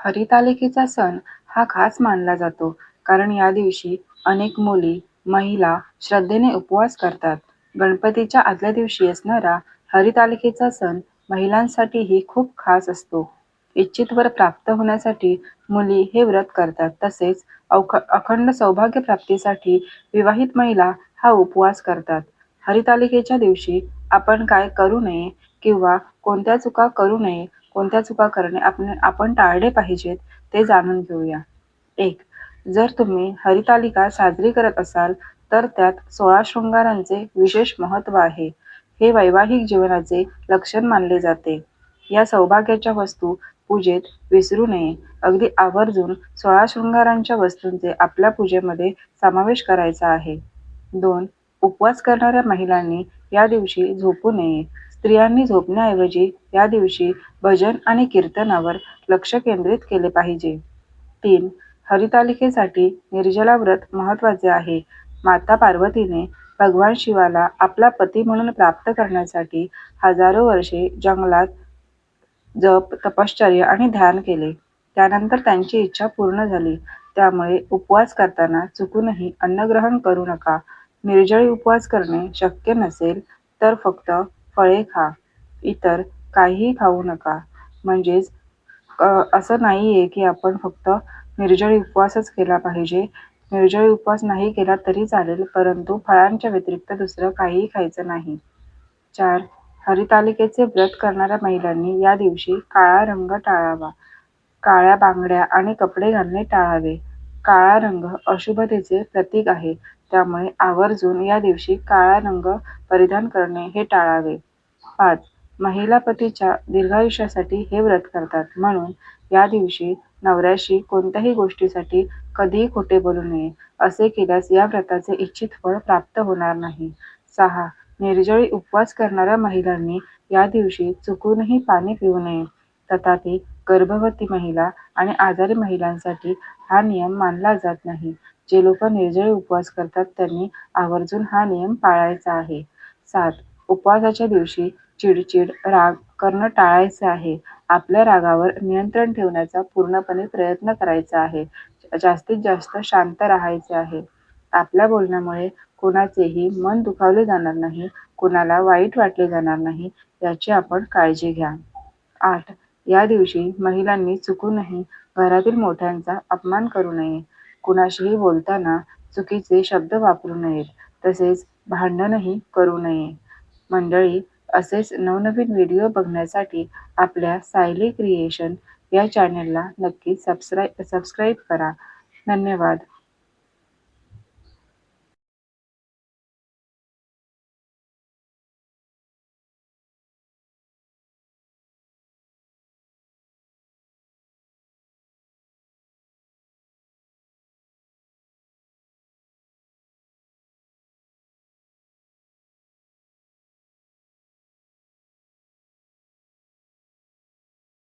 हरितालिकेचा सण हा खास मानला जातो कारण या दिवशी अनेक मुली, महिला श्रद्धेने उपवास करतात. गणपतीच्या आदल्या दिवशी असणारा हरितालिकेचा सण महिलांसाठीही खूप खास असतो. इच्छित वर प्राप्त होण्यासाठी मुली हे व्रत करतात. तसेच अखंड सौभाग्य प्राप्तीसाठी विवाहित महिला हा उपवास करतात. हरितालिकेच्या दिवशी आपण काय करू नये किंवा कोणत्या चुका करू नये, कोणत्या चुका करणे आपण आपण टाळले पाहिजेत ते जाणून घेऊया. एक जर तुम्ही हरितालिका साजरी करत असाल तर त्यात सोळा शृंगारांचे विशेष महत्त्व आहे. हे वैवाहिक जीवनाचे लक्षण मानले जाते. या सौभाग्याच्या वस्तू पूजेत विसरू नये. अगदी आवर्जून सोळा शृंगारांच्या वस्तूंचे आपल्या पूजेमध्ये समावेश करायचा आहे. दोन उपवास करणाऱ्या महिलांनी या दिवशी झोपू नये. स्त्रियांनी झोपण्याऐवजी या दिवशी भजन आणि कीर्तनावर लक्ष केंद्रित केले पाहिजे. तीन हरितालिकेसाठी निर्जला व्रत महत्त्वाचे आहे. माता पार्वतीने भगवान शिवाला आपला पती म्हणून प्राप्त करण्यासाठी हजारो वर्षे जंगलात जप, तपश्चर्या आणि ध्यान केले. त्यानंतर त्यांची इच्छा पूर्ण झाली. त्यामुळे उपवास करताना चुकूनही अन्नग्रहण करू नका. निर्जळी उपवास करणे शक्य नसेल तर फक्त फळे खा. इतर काहीही खाऊ नका. म्हणजेच असं नाहीये की आपण फक्त निर्जळी उपवासच केला पाहिजे. निर्जळी उपवास नाही केला तरी चालेल परंतु फळांच्या व्यतिरिक्त दुसरं काहीही खायचं नाही. चार हरितालिकेचे व्रत करणाऱ्या महिलांनी या दिवशी काळा रंग टाळावा. काळ्या बांगड्या आणि कपडे घालणे टाळावे. काळा रंग अशुभतेचे प्रतीक आहे. त्यामुळे आवर्जून या दिवशी काळा रंग परिधान करणे हे टाळावे. पाच महिला पतीच्या दीर्घायुष्यासाठी हे व्रत करतात म्हणून या दिवशी नवऱ्याशी कोणत्याही गोष्टीसाठी कधीही खोटे बोलू नये. असे केल्यास या व्रताचे इच्छित फळ प्राप्त होणार नाही. सहा निर्जळी उपवास करणाऱ्या महिलांनी या दिवशी चुकूनही पाणी पिऊ नये. तथापि गर्भवती महिला आणि आजारी महिलांसाठी हा नियम मानला जात नाही. जे लोक निर्जळी उपवास करतात त्यांनी आवर्जून हा नियम पाळायचा आहे. सात उपवासाच्या दिवशी चिडचिड, राग करणं टाळायचं आहे. आपल्या रागावर नियंत्रण ठेवण्याचा पूर्णपणे प्रयत्न करायचा आहे. जास्तीत जास्त शांत राहायचे आहे. आपल्या बोलण्यामुळे कुणाचेही मन दुखावले जाणार नाही, कुणाला वाईट वाटले जाणार नाही याची आपण काळजी घ्या. आठ या दिवशी महिलांनी चुकूनही घरातील मोठ्यांचा अपमान करू नये. कुणाशीही बोलताना चुकीचे शब्द वापरू नयेत. तसेच भांडणही करू नये. मंडळी असेच नवनवीन व्हिडिओ बघण्यासाठी आपल्या सायली क्रिएशन या चॅनेलला नक्की सबस्क्राईब करा. धन्यवाद.